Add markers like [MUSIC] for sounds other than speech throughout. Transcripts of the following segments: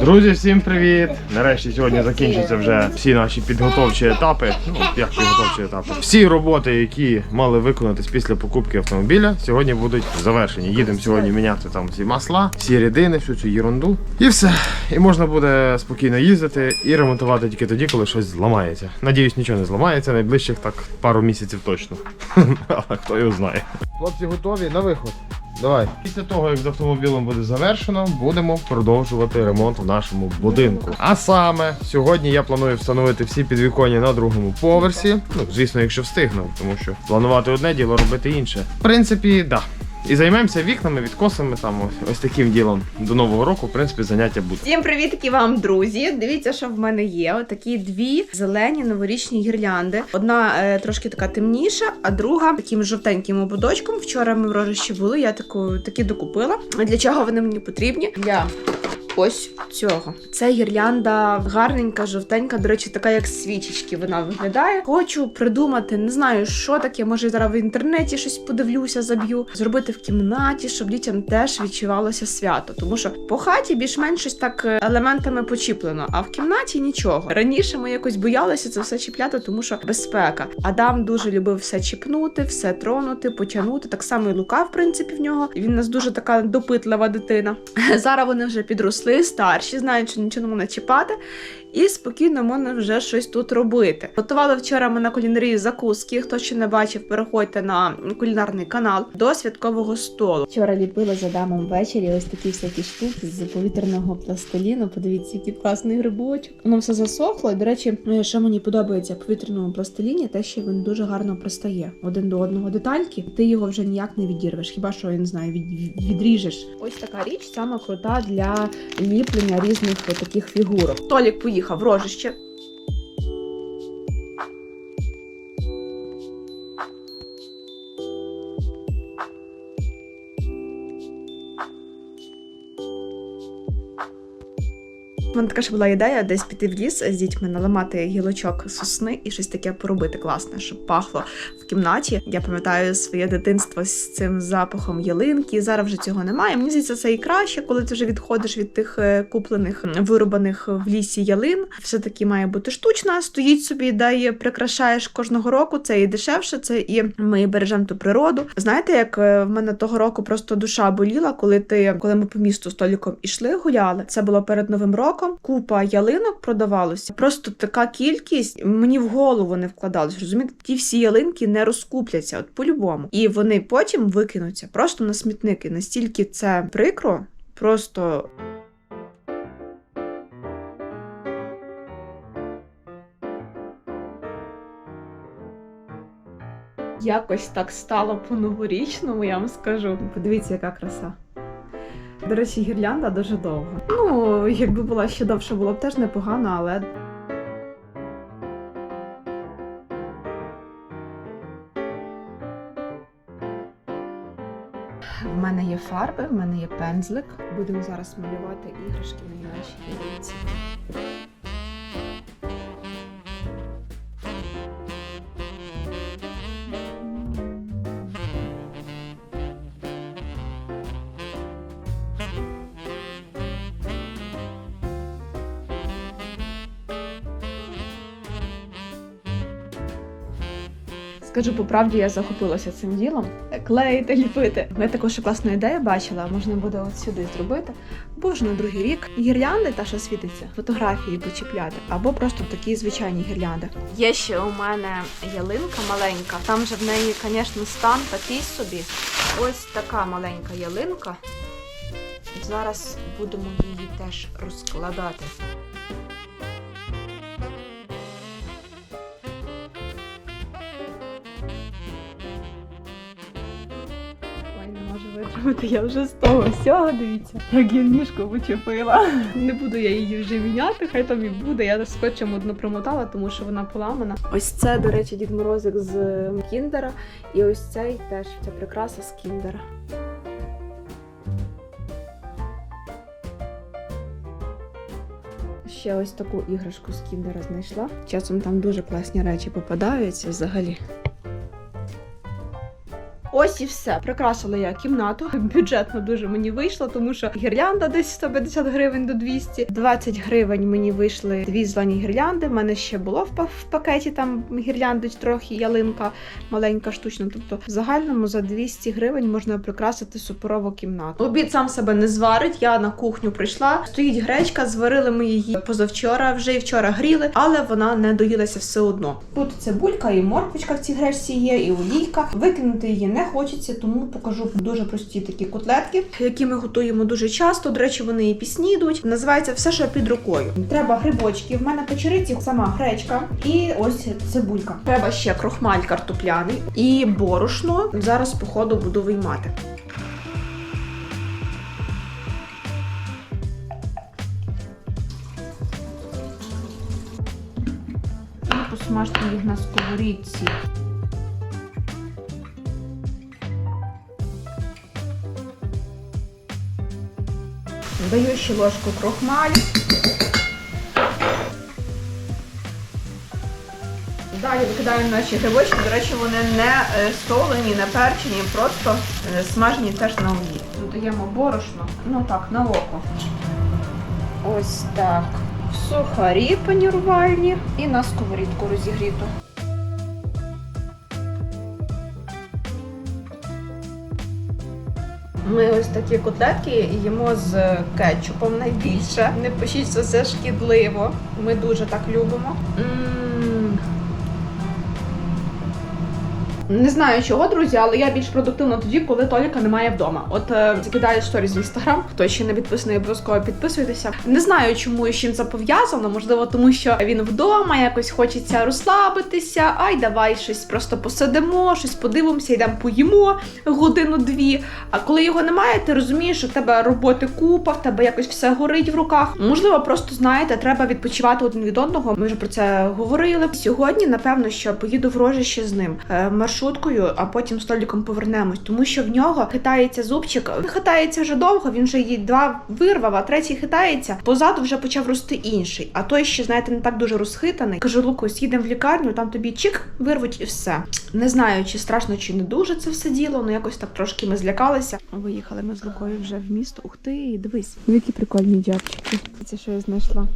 Друзі, всім привіт! Нарешті сьогодні закінчаться вже всі наші підготовчі етапи. Ну, як підготовчі етапи. Всі роботи, які мали виконатись після покупки автомобіля, сьогодні будуть завершені. Їдемо сьогодні міняти там всі масла, всі рідини, всю цю ерунду. І все. І можна буде спокійно їздити і ремонтувати тільки тоді, коли щось зламається. Надіюсь, нічого не зламається, найближчих так пару місяців точно. [LAUGHS] Але хто його знає. Хлопці готові на виход. Давай. Після того, як з автомобілем буде завершено, будемо продовжувати ремонт в нашому будинку. А саме сьогодні я планую встановити всі підвіконня на другому поверсі. Ну, звісно, якщо встигну, тому що планувати одне діло, робити інше. В принципі, да. І займемося вікнами, відкосами, там ось, ось таким ділом. До нового року, в принципі, заняття буде. Всім привітки вам, друзі! Дивіться, що в мене є. Отакі дві зелені новорічні гірлянди. Одна е, трошки така темніша, а друга таким жовтеньким ободочком. Вчора ми в рожищі були. Я таку такі докупила. Для чого вони мені потрібні? Для ось цього. Це гірлянда гарненька, жовтенька. До речі, така як свічечки вона виглядає. Хочу придумати, не знаю, що таке. Може зараз в інтернеті щось подивлюся, заб'ю. Зробити в кімнаті, щоб дітям теж відчувалося свято. Тому що по хаті більш-менш щось так е, елементами почіплено, а в кімнаті нічого. Раніше ми якось боялися це все чіпляти, тому що безпека. Адам дуже любив все чіпнути, все тронути, потягнути. Так само і Лука, в принципі, в нього. Він у нас дуже така допитлива дитина. [LAUGHS] Зараз вони вже підросли, старші, знають, що нічого не чіпати. І спокійно можна вже щось тут робити. Готували вчора ми на кулінарії закуски. Хто ще не бачив, переходьте на кулінарний канал до святкового столу. Вчора ліпила за дамом ввечері ось такі всякі штуки з повітряного пластиліну. Подивіться, який класний грибочок. Воно все засохло. І, до речі, е, що мені подобається в повітряному пластиліні, те, що він дуже гарно пристає один до одного детальки. Ти його вже ніяк не відірвеш. Хіба що я не знаю, від, відріжеш. Ось така річ саме крута для ліплення різних таких фігурок. Толік поїхав в рожище. Мене така ж була ідея десь піти в ліс з дітьми, наламати гілочок сосни і щось таке поробити класне, щоб пахло в кімнаті. Я пам'ятаю своє дитинство з цим запахом ялинки. Зараз вже цього немає. Мені здається, це і краще, коли ти вже відходиш від тих е, куплених вирубаних в лісі ялин. Все таки має бути штучна, стоїть собі, да прикрашаєш кожного року. Це і дешевше, це і ми бережемо ту природу. Знаєте, як е, в мене того року просто душа боліла, коли ти, коли ми по місту століком ішли, гуляли. Це було перед новим роком. Купа ялинок продавалося. Просто така кількість мені в голову не вкладалось. Розумієте, ті всі ялинки не розкупляться, от по-любому. І вони потім викинуться просто на смітники. Настільки це прикро, просто. Якось так стало по-новорічному, я вам скажу. Подивіться, яка краса. До речі, гірлянда дуже довга. Ну, якби була ще довше, було б теж непогано, але. В мене є фарби, в мене є пензлик. Будемо зараз малювати іграшки на нашій ялинці. Скажу по правді, я захопилася цим ділом. Клеїти, ліпити. Я також класну ідею бачила, можна буде от сюди зробити. Або ж на другий рік гірлянди, та що світиться, фотографії почіпляти, або просто такі звичайні гірлянди. Є ще у мене ялинка маленька. Там же в неї, звісно, стан такий собі. Ось така маленька ялинка. Зараз будемо її теж розкладати. Не я вже з того всього, дивіться, як я ніжку вичепила. Не буду я її вже міняти, хай там і буде. Я скотчем одну промотала, тому що вона поламана. Ось це, до речі, Дід Морозик з Кіндера. І ось цей теж ця прикраса з Кіндера. Ще ось таку іграшку з Кіндера знайшла. Часом там дуже класні речі попадаються взагалі. І все. Прикрасила я кімнату. Бюджетно дуже мені вийшло, тому що гірлянда десь 150 гривень до 200. 20 гривень мені вийшли дві зелені гірлянди. У мене ще було в, пакеті там гірлянди трохи ялинка маленька штучна. Тобто в загальному за 200 гривень можна прикрасити суперову кімнату. Обід сам себе не зварить. Я на кухню прийшла. Стоїть гречка, зварили ми її позавчора, вже і вчора гріли, але вона не доїлася все одно. Тут цибулька і морквочка в цій гречці є, і олійка. Викинути її не хочеться, тому покажу дуже прості такі котлетки, які ми готуємо дуже часто. До речі, вони і пісні йдуть. Називається все, що під рукою. Треба грибочки. В мене печериці, сама гречка і ось цибулька. Треба ще крохмаль картопляний і борошно. Зараз по ходу буду виймати. І посмажте їх на сковорідці. Даю ще ложку крохмалю. Далі викидаємо наші грибочки. До речі, вони не е, солені, не перчені, просто е, смажені теж на олії. Додаємо борошно, ну так, на око. Ось так. Сухарі панірувальні і на сковорідку розігріту. Ми ось такі котлетки їмо з кетчупом найбільше. Не пишіть, що це шкідливо. Ми дуже так любимо. Не знаю чого, друзі, але я більш продуктивна тоді, коли Толіка немає вдома. От е, закидаю сторіс в інстаграм. Хто ще не підписаний, обов'язково підписуйтеся. Не знаю, чому і з чим це пов'язано. Можливо, тому що він вдома, якось хочеться розслабитися. Ай, давай щось просто посидимо, щось подивимося, йдемо поїмо годину-дві. А коли його немає, ти розумієш, що в тебе роботи купа, в тебе якось все горить в руках. Можливо, просто знаєте, треба відпочивати один від одного. Ми вже про це говорили. Сьогодні, напевно, що поїду в рожище з ним е, маршруткою, а потім століком повернемось, тому що в нього хитається зубчик. Він хитається вже довго. Він вже її два вирвав, а третій хитається. Позаду вже почав рости інший. А той ще, знаєте, не так дуже розхитаний. Кажу, Лукус, їдемо в лікарню, там тобі чик вирвуть і все. Не знаю, чи страшно, чи не дуже це все діло. Ну якось так трошки ми злякалися. Виїхали ми з Лукою вже в місто. Ух ти, дивись, які прикольні дябчики. Це що я знайшла.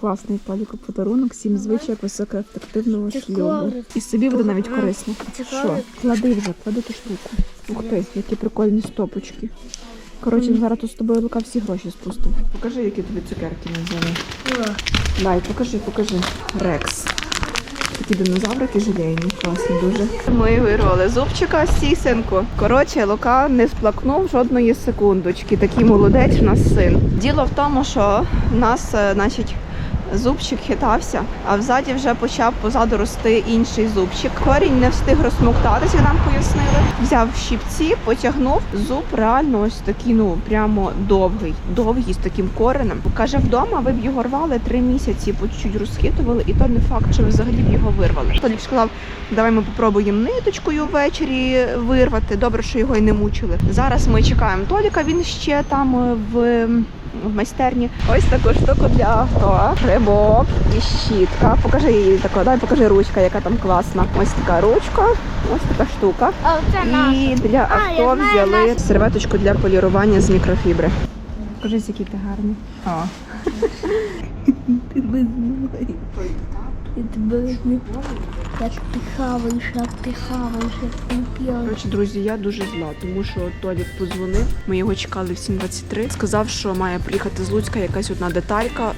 Класний паліко подарунок, сім звичок високоефективного шлюбу. І собі буде навіть корисно. Що? Клади вже, клади ту штуку. Ух ти, які прикольні стопочки. Коротше, зараз тут з тобою Лука всі гроші спустив. Покажи, які тобі цукерки взяли. Дай, покажи, покажи. Рекс. Такі динозаврики желейні, класні дуже. Ми вирвали зубчика з сісенку. Коротше, Лука не сплакнув жодної секундочки. Такий молодець у нас син. Діло в тому, що в нас, е, значить, зубчик хитався, а взаді вже почав позаду рости інший зубчик. Корінь не встиг розсмоктатися, нам пояснили. Взяв щіпці, потягнув. Зуб реально ось такий, ну прямо довгий, довгий з таким коренем. Каже, вдома ви б його рвали три місяці, по чуть розхитували, і то не факт, що взагалі б його вирвали. Толік сказав, давай ми попробуємо ниточкою ввечері вирвати. Добре, що його й не мучили. Зараз ми чекаємо Толіка. Він ще там е, в в майстерні. Ось таку штуку для авто. Грибок і щітка. Покажи її таку. Дай покажи ручка, яка там класна. Ось така ручка, ось така штука. А це. І для авто я знаю, взяли наш. серветочку для полірування з мікрофібри. Покажи, який ти гарний. А. [LAUGHS] Ти безумний. Ти безумний. Як хаваєш, як ти п'єш. Коротше, друзі, я дуже зла, тому що Толік подзвонив. Ми його чекали в 7.23. Сказав, що має приїхати з Луцька якась одна деталька,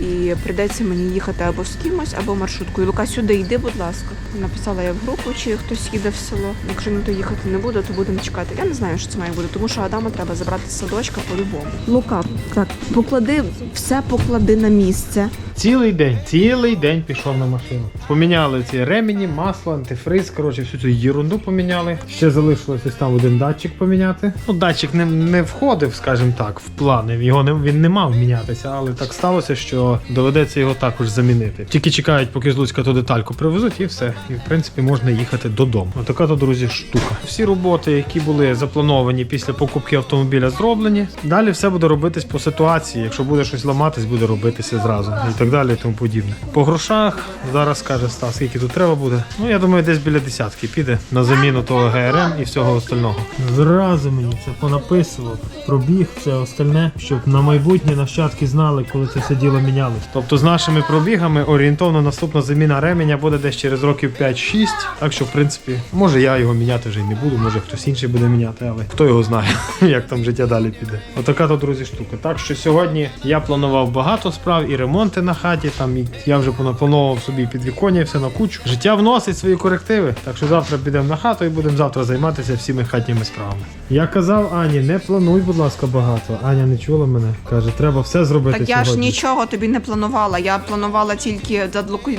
е, і прийдеться мені їхати або з кимось, або маршруткою. Лука, сюди йди, будь ласка. Написала я в групу, чи хтось їде в село. Якщо ніхто їхати не буде, то будемо чекати. Я не знаю, що це має бути, тому що Адама треба забрати з садочка по-любому. Лука, так, поклади все поклади на місце. Цілий день, цілий день пішов на машину. Поміняли ці ремені, масло, антифриз. Коротше, всю цю ерунду поміняли. Ще залишилось ось там один датчик поміняти. Ну, датчик не, не входив, скажімо так, в плани. Його не він не мав мінятися, але так сталося, що доведеться його також замінити. Тільки чекають, поки з Луцька ту детальку привезуть, і все. І в принципі можна їхати додому. Отака то, друзі, штука. Всі роботи, які були заплановані після покупки автомобіля, зроблені. Далі все буде робитись по ситуації. Якщо буде щось ламатись, буде робитися зразу і так далі, і тому подібне. По грошах зараз каже Стас, скільки тут треба буде. Ну я думаю, десь біля десятки піде на заміну того ГРМ і всього остального. Зразу мені це понаписував, пробіг, все остальне, щоб на майбутнє нащадки знали, коли це все діло мінялось. Тобто з нашими пробігами орієнтовно наступна заміна ременя буде десь через років 5-6. Так що, в принципі, може я його міняти вже й не буду, може хтось інший буде міняти, але хто його знає, [LAUGHS] як там життя далі піде. Отака то, друзі, штука. Так що сьогодні я планував багато справ і ремонти на хаті. Там і я вже понапланував собі підвіконня, все на кучу. Життя вносить свої корективи. Так що завтра підемо на хату і будемо завтра займатися всіми хатніми справами. Я казав Ані, не плануй, будь ласка, багато. Аня не чула мене. каже, треба все зробити. Так я ж нічого тобі не планувала. Я планувала тільки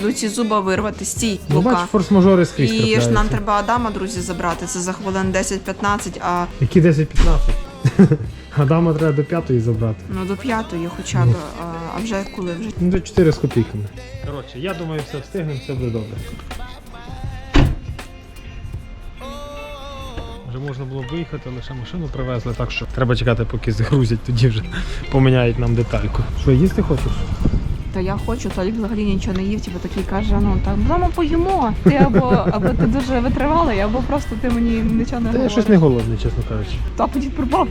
Луці зуба вирвати. Стій, Ну, бач, форс-мажори скрізь І ж нам треба Адама, друзі, забрати. Це за хвилин 10-15, а Які 10-15? Адама треба до п'ятої забрати. ну до п'ятої хоча б. А, а вже коли вже. Ну, до 4 з копійками. Коротше, я думаю, все встигнемо, все буде добре. Вже можна було б виїхати, лише машину привезли, так що треба чекати, поки загрузять, тоді вже поміняють нам детальку. Що, їсти хочеш? Та я хочу, Толік взагалі нічого не їв, типу такий каже, ну так вдома поїмо. Ти або, або ти дуже витривалий, або просто ти мені нічого не Та я говориш. щось не голодний, чесно кажучи. Та апетит пропав.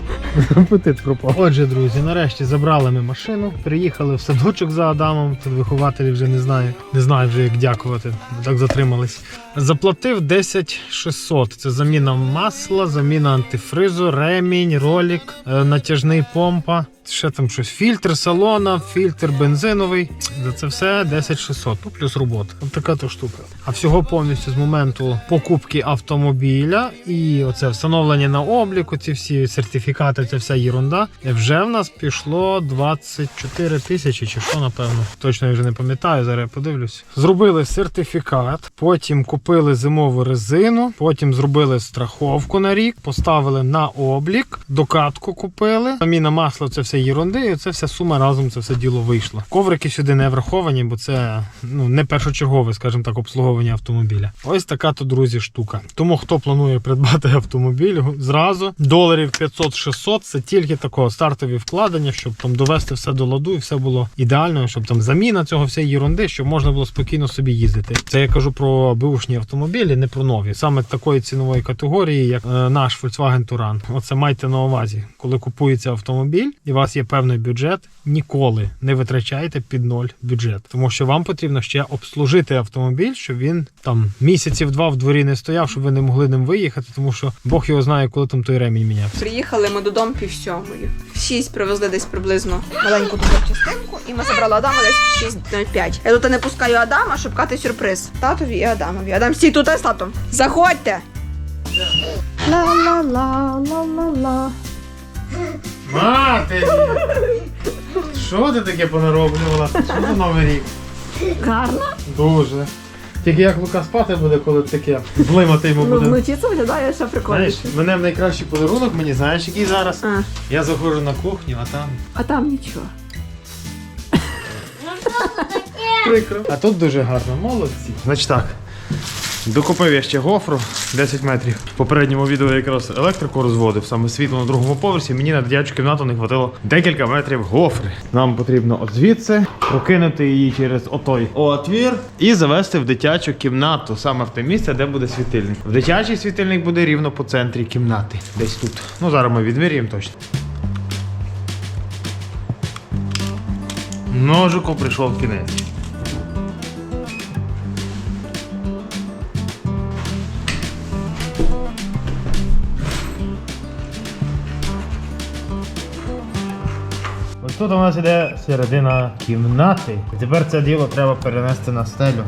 Апетит пропав. Отже, друзі, нарешті забрали ми машину, приїхали в садочок за Адамом. Тут вихователі вже не знаю, не знаю вже як дякувати. Так затримались. Заплатив 10 600. Це заміна масла, заміна антифризу, ремінь, ролик, е, натяжний помпа. Ще там щось, фільтр салона, фільтр бензиновий. За це все 10 600, ну плюс робота. От така то штука. А всього повністю з моменту покупки автомобіля і оце встановлення на обліку, ці всі сертифікати, ця вся єрунда. Вже в нас пішло 24 тисячі, чи що, напевно. Точно я вже не пам'ятаю, зараз я подивлюсь. Зробили сертифікат, потім купили зимову резину, потім зробили страховку на рік, поставили на облік, докатку купили. Заміна масла це все єрунди, і це вся сума разом це все діло вийшло. Коврики сюди не враховані, бо це ну не першочергове, скажімо так, обслуговування автомобіля. Ось така то, друзі, штука. Тому хто планує придбати [LAUGHS] автомобіль зразу доларів 500-600 це тільки такого стартові вкладення, щоб там довести все до ладу і все було ідеально, щоб там заміна цього всієї єрунди, щоб можна було спокійно собі їздити. Це я кажу про бушні автомобілі, не про нові. Саме такої цінової категорії, як е, наш Volkswagen Touran. Оце майте на увазі, коли купується автомобіль і у вас є певний бюджет, ніколи не витрачайте під ноль бюджет, тому що вам потрібно ще обслужити автомобіль, щоб він там місяців два в дворі не стояв, щоб ви не могли ним виїхати, тому що Бог його знає, коли там той ремінь мінявся. Приїхали ми додому пів сьомої. В шість привезли десь приблизно маленьку частинку, і ми забрали Адама десь в 6.05. Я тут не пускаю Адама, щоб кати сюрприз. Татові і Адамові. Адам, стій тут з татом. Заходьте! Ла-ла-ла-ла-ла-ла. Мати! Що ти таке понароблювала? Що за новий рік? Гарно? Дуже. Тільки як Лука спати буде, коли таке блимати йому Ну, буде. вночі це виглядає ще Знаєш, прикольніше. мене в найкращий подарунок, мені знаєш, який зараз. А, Я заходжу на кухню, а там а там нічого. прикро. А тут дуже гарно, молодці. Значить так. Докупив я ще гофру 10 метрів. В попередньому відео я якраз електрику розводив, саме світло на другому поверсі. Мені на дитячу кімнату не хватило декілька метрів гофри. Нам потрібно от звідси прокинути її через отой отвір і завести в дитячу кімнату, саме в те місце, де буде світильник. В дитячий світильник буде рівно по центрі кімнати. Десь тут. Ну зараз ми відміряємо точно. Ножику прийшов кінець. Тут у нас іде середина кімнати. І тепер це діло треба перенести на стелю.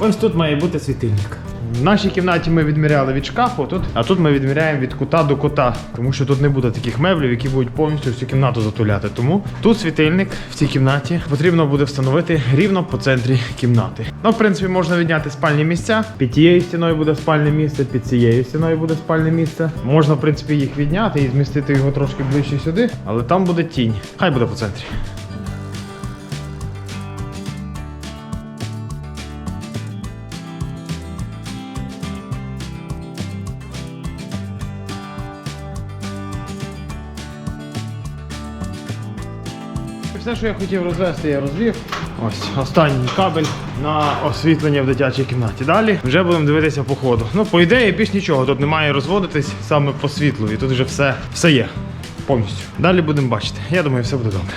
Ось тут має бути світильник. В нашій кімнаті ми відміряли від шкафу, тут, а тут ми відміряємо від кута до кута, тому що тут не буде таких меблів, які будуть повністю всю кімнату затуляти. Тому тут світильник в цій кімнаті потрібно буде встановити рівно по центрі кімнати. Ну, в принципі, можна відняти спальні місця. Під тією стіною буде спальне місце, під цією стіною буде спальне місце. Можна, в принципі, їх відняти і змістити його трошки ближче сюди, але там буде тінь. Хай буде по центрі. Що я хотів розвести, я розвів. Ось останній кабель на освітлення в дитячій кімнаті. Далі вже будемо дивитися по ходу. Ну, по ідеї, більш нічого. Тут немає розводитись саме по світлу. І тут вже все, все є. Повністю. Далі будемо бачити. Я думаю, все буде добре.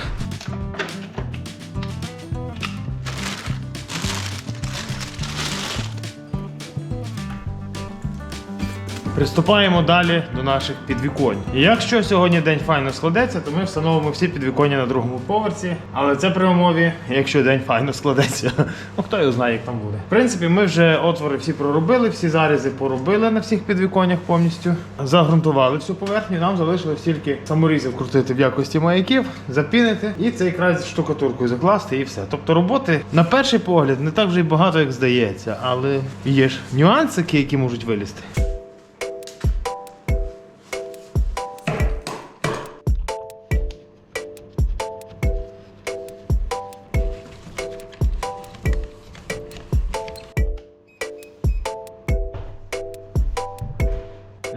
Приступаємо далі до наших підвіконь. І якщо сьогодні день файно складеться, то ми встановимо всі підвіконня на другому поверсі. Але це при умові, якщо день файно складеться. [LAUGHS] Ну хто його знає, як там буде. В принципі, ми вже отвори всі проробили, всі зарізи поробили на всіх підвіконнях повністю. Загрунтували всю поверхню. Нам залишилось тільки саморізи вкрутити в якості маяків, запінити і цей край з штукатуркою закласти і все. Тобто роботи на перший погляд не так вже й багато, як здається, але є ж нюансики, які можуть вилізти.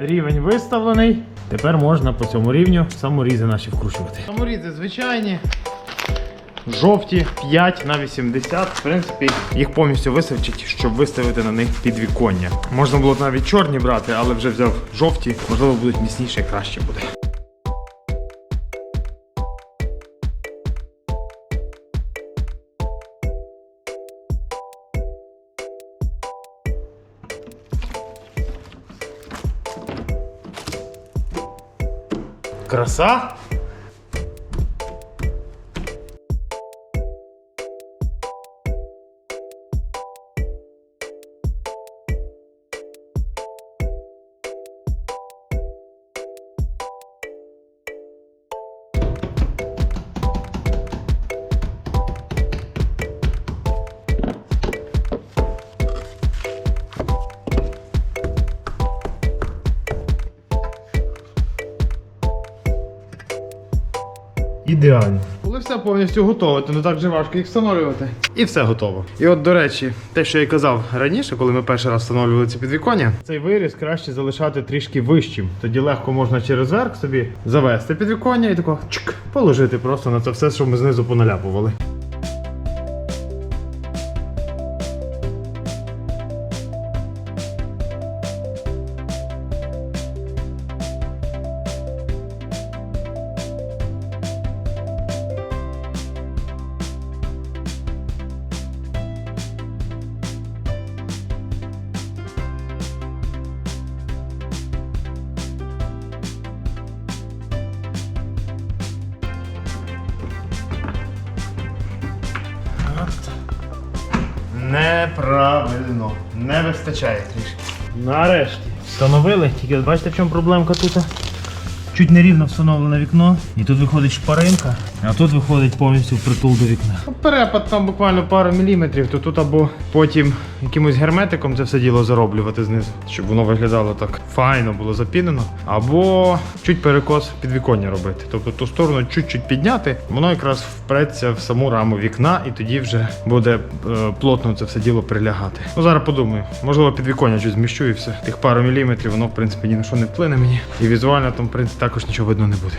Рівень виставлений. Тепер можна по цьому рівню саморізи наші вкручувати. Саморізи звичайні. Жовті 5 на 80. В принципі, їх повністю висавчить, щоб виставити на них підвіконня. Можна було б навіть чорні брати, але вже взяв жовті. Можливо, будуть міцніше і краще буде. Краса. Ідеально. Коли все повністю готове, то не так же важко їх встановлювати. І все готово. І от, до речі, те, що я казав раніше, коли ми перший раз встановлювали ці підвіконня, цей виріз краще залишати трішки вищим. Тоді легко можна через верх собі завести підвіконня і тако чик, положити просто на це все, що ми знизу поналяпували. Неправильно. Не вистачає трішки. Нарешті. Встановили, тільки бачите, в чому проблемка тут? Чуть нерівно встановлене вікно, і тут виходить шпаринка, а тут виходить повністю притул до вікна. Перепад там буквально пару міліметрів, то тут або потім якимось герметиком це все діло зароблювати знизу, щоб воно виглядало так файно було запінено, або чуть перекос підвіконня робити. Тобто ту сторону чуть-чуть підняти, воно якраз впреться в саму раму вікна, і тоді вже буде е, плотно це все діло прилягати. Ну зараз подумаю, можливо, підвіконня чуть зміщу і все. Тих пару міліметрів, воно в принципі ні на що не вплине мені. І візуально там, в принципі, також нічого видно не буде.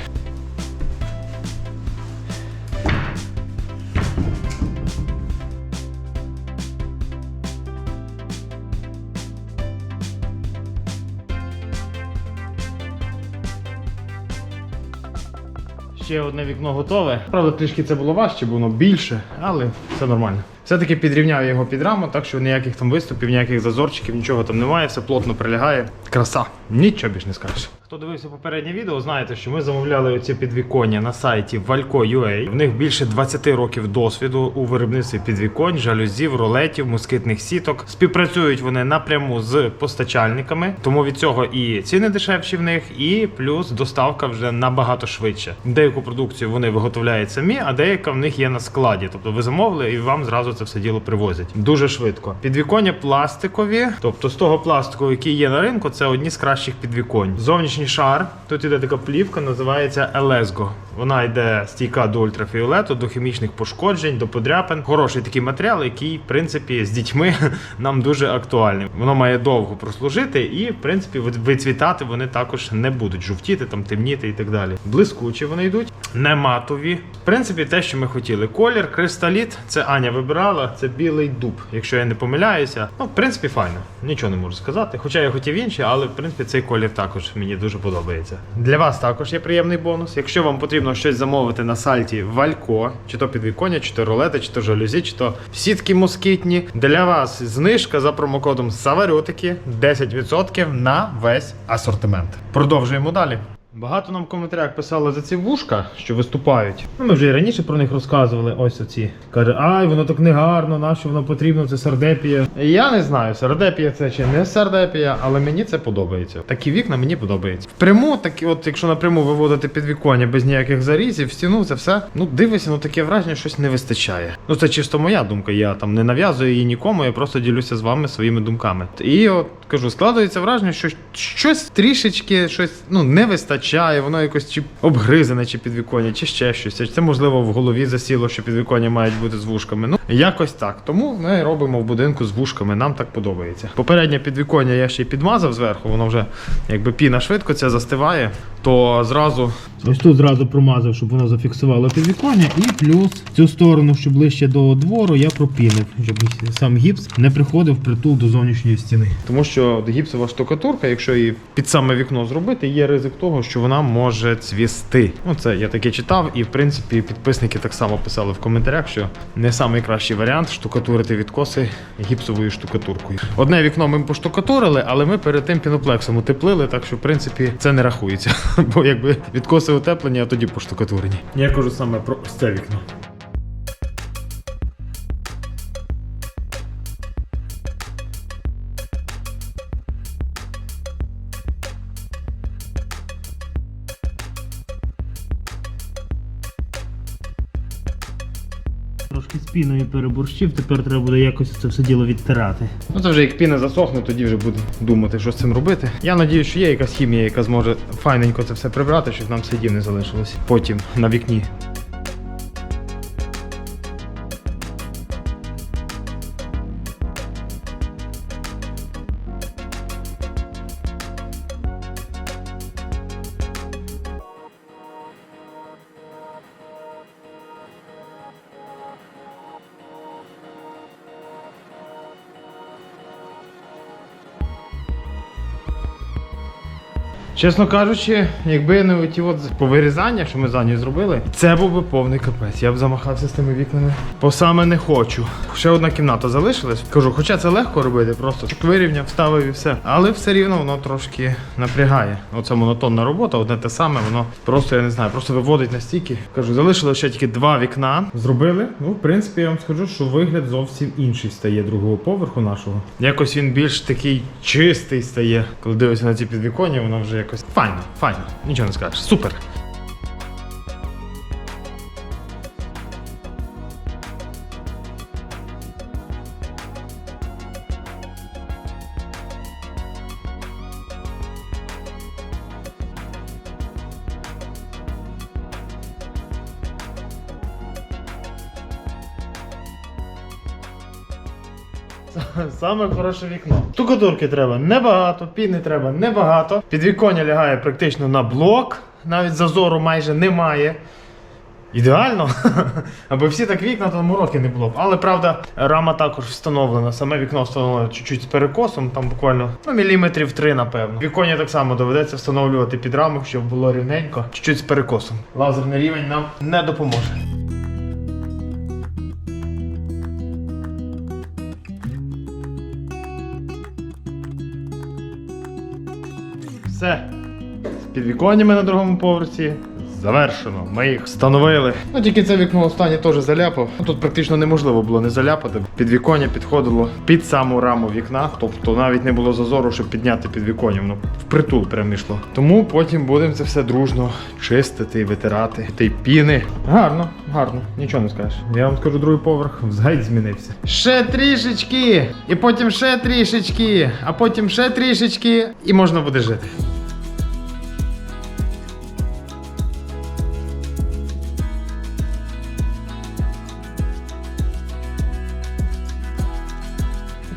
Ще одне вікно готове. Правда, трішки це було важче, бо воно більше, але все нормально. Все-таки підрівняв його під раму, так що ніяких там виступів, ніяких зазорчиків, нічого там немає, все плотно прилягає. Краса. Нічого більш не скажеш. Хто дивився попереднє відео, знаєте, що ми замовляли оці підвіконня на сайті Valco.ua. В них більше 20 років досвіду у виробництві підвіконь, жалюзів, ролетів, москитних сіток. Співпрацюють вони напряму з постачальниками, тому від цього і ціни дешевші в них, і плюс доставка вже набагато швидше. Деяку продукцію вони виготовляють самі, а деяка в них є на складі. Тобто ви замовили і вам зразу це все діло привозять. Дуже швидко. Підвіконня пластикові, тобто з того пластику, який є на ринку, це одні з кращих підвіконь. Зовнішній шар. Тут іде така плівка, називається Елезго. Вона йде стійка до ультрафіолету, до хімічних пошкоджень, до подряпин. Хороший такий матеріал, який, в принципі, з дітьми [LAUGHS] нам дуже актуальний. Воно має довго прослужити, і, в принципі, вицвітати вони також не будуть жовтіти, там темніти і так далі. Блискучі вони йдуть, не матові. В принципі, те, що ми хотіли. Колір, кристаліт, це Аня вибирала, це білий дуб, якщо я не помиляюся. Ну, в принципі, файно. Нічого не можу сказати. Хоча я хотів інші, але в принципі цей колір також мені дуже подобається. Для вас також є приємний бонус. Якщо вам потрібно щось замовити на сайті Валько, чи то підвіконня, чи то рулети, чи то жалюзі, чи то сітки москітні. Для вас знижка за промокодом Саварютики 10% на весь асортимент. Продовжуємо далі. Багато нам в коментарях писали за ці вушка, що виступають. Ну, ми вже і раніше про них розказували. Ось оці. Каже, ай, воно так не гарно, нащо воно потрібно, це сардепія. Я не знаю, сардепія це чи не сардепія, але мені це подобається. Такі вікна мені подобаються. Впряму, такі, от якщо напряму виводити підвіконня без ніяких зарізів, стіну, це все. Ну, дивишся, ну таке враження, щось не вистачає. Ну це чисто моя думка. Я там не нав'язую її нікому, я просто ділюся з вами своїми думками. І от кажу, складається враження, що щось трішечки щось ну не вистачає, воно якось чи обгризане, чи підвіконня, чи ще щось. Чи Це можливо в голові засіло, що підвіконня мають бути з вушками. Ну якось так. Тому ми робимо в будинку з вушками. Нам так подобається. Попереднє підвіконня я ще й підмазав зверху, воно вже якби піна швидко ця застиває, то зразу Ось тут зразу промазав, щоб воно зафіксувало підвіконня, і плюс цю сторону, що ближче до двору, я пропінив, щоб сам гіпс не приходив притул до зовнішньої стіни. Тому що гіпсова штукатурка, якщо її під саме вікно зробити, є ризик того, що вона може цвісти. Ну це я таке читав, і в принципі підписники так само писали в коментарях, що не найкращий варіант штукатурити відкоси гіпсовою штукатуркою. Одне вікно ми поштукатурили, але ми перед тим піноплексом утеплили, так що в принципі це не рахується. [LAUGHS] Бо якби відкоси утеплені, а тоді поштукатурені. Я кажу саме про це вікно. Трошки з піною переборщив, тепер треба буде якось це все діло відтирати. Ну це вже як піна засохне, тоді вже буду думати, що з цим робити. Я надію, що є якась хімія, яка зможе файненько це все прибрати, щоб нам слідів не залишилось потім на вікні. Чесно кажучи, якби не ті от повирізання, що ми за нею зробили, це був би повний капець. Я б замахався з тими вікнами. По саме не хочу. Ще одна кімната залишилась. Кажу, хоча це легко робити, просто вирівняв, вставив і все. Але все рівно воно трошки напрягає. Оце монотонна робота, одне те саме, воно просто я не знаю, просто виводить настільки. Кажу, залишилося ще тільки два вікна. Зробили. Ну, в принципі, я вам скажу, що вигляд зовсім інший стає другого поверху нашого. Якось він більш такий чистий стає. Коли дивишся на ці підвіконня, воно вже якось файно, файно. Нічого не скажеш. Супер. Саме хороше вікно. Штукатурки треба небагато, піни треба небагато. Підвіконня лягає практично на блок, навіть зазору майже немає. Ідеально, [LAUGHS] аби всі так вікна, то мороки не було б. Але правда, рама також встановлена. Саме вікно встановлено чуть-чуть з перекосом, там буквально ну, міліметрів три, напевно. Віконня так само доведеться встановлювати під раму, щоб було рівненько, чуть-чуть з перекосом. Лазерний рівень нам не допоможе. Все. З підвіконнями на другому поверсі, завершено. Ми їх встановили. Ну тільки це вікно останнє теж заляпав. Ну, тут практично неможливо було не заляпати. Підвіконня підходило під саму раму вікна, тобто навіть не було зазору, щоб підняти підвіконня. Воно впритул прям йшло. Тому потім будемо це все дружно чистити витирати. Та піни. Гарно, гарно, нічого не скажеш. Я вам скажу, другий поверх взагалі змінився. Ще трішечки, і потім ще трішечки, а потім ще трішечки, і можна буде жити.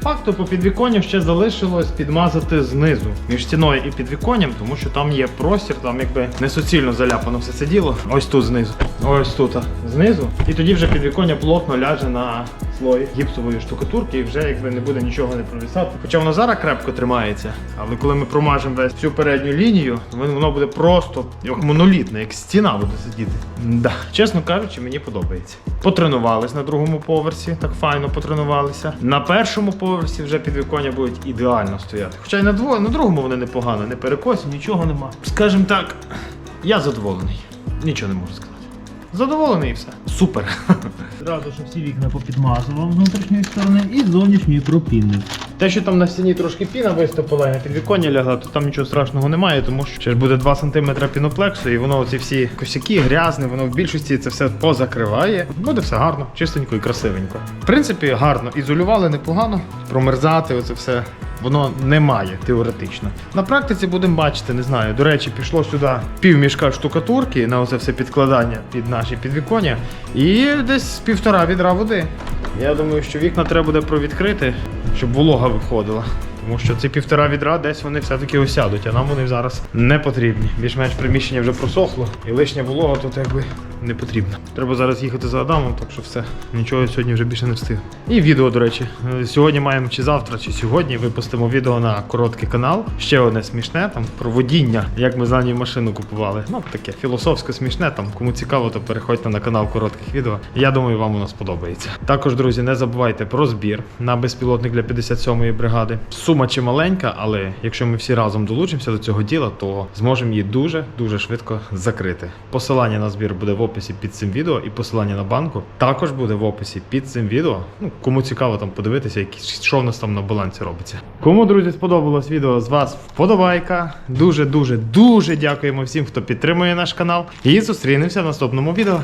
Факту по підвіконню ще залишилось підмазати знизу між стіною і підвіконням, тому що там є простір, там якби не суцільно заляпано все це діло. Ось тут знизу. Ось тут знизу. І тоді вже підвіконня плотно ляже на слой гіпсової штукатурки і вже якби не буде нічого не провісати. Хоча воно зараз крепко тримається, але коли ми промажемо весь всю передню лінію, воно воно буде просто як монолітне, як стіна буде сидіти. Да. Чесно кажучи, мені подобається. Потренувались на другому поверсі, так файно потренувалися. На першому поверсі вже підвіконня будуть ідеально стояти. Хоча й на дво, на другому вони непогано, не перекосі, нічого нема. Скажімо так, я задоволений. Нічого не можу сказати. Задоволений і все. Супер. Зразу ж всі вікна попідмазував з внутрішньої сторони і з зовнішньої пропінив. Те, що там на стіні трошки піна виступила і на підвіконня лягла, то там нічого страшного немає, тому що ще ж буде 2 см піноплексу, і воно ці всі косяки грязне, воно в більшості це все позакриває. Буде все гарно, чистенько і красивенько. В принципі, гарно ізолювали непогано, промерзати, оце все. Воно не має теоретично. На практиці будемо бачити, не знаю. До речі, пішло сюди пів мішка штукатурки на оце все підкладання під наші підвіконня. І десь півтора відра води. Я думаю, що вікна треба буде провідкрити, щоб волога виходила. Тому що ці півтора відра десь вони все-таки осядуть, а нам вони зараз не потрібні. Більш-менш приміщення вже просохло, і лишня волога тут якби не потрібна. Треба зараз їхати за Адамом, так що все. Нічого сьогодні вже більше не встиг. І відео, до речі. Сьогодні маємо чи завтра, чи сьогодні випустимо відео на короткий канал. Ще одне смішне там про водіння, як ми за машину купували. Ну таке філософсько смішне. Там кому цікаво, то переходьте на канал коротких відео. Я думаю, вам воно сподобається. Також, друзі, не забувайте про збір на безпілотник для 57-ї бригади. Сума чималенька, але якщо ми всі разом долучимося до цього діла, то зможемо її дуже дуже швидко закрити. Посилання на збір буде в описі під цим відео, і посилання на банку також буде в описі під цим відео. Ну кому цікаво там подивитися, які що в нас там на балансі робиться. Кому друзі сподобалось відео з вас вподобайка. Дуже дуже дуже дякуємо всім, хто підтримує наш канал. І зустрінемося в наступному відео.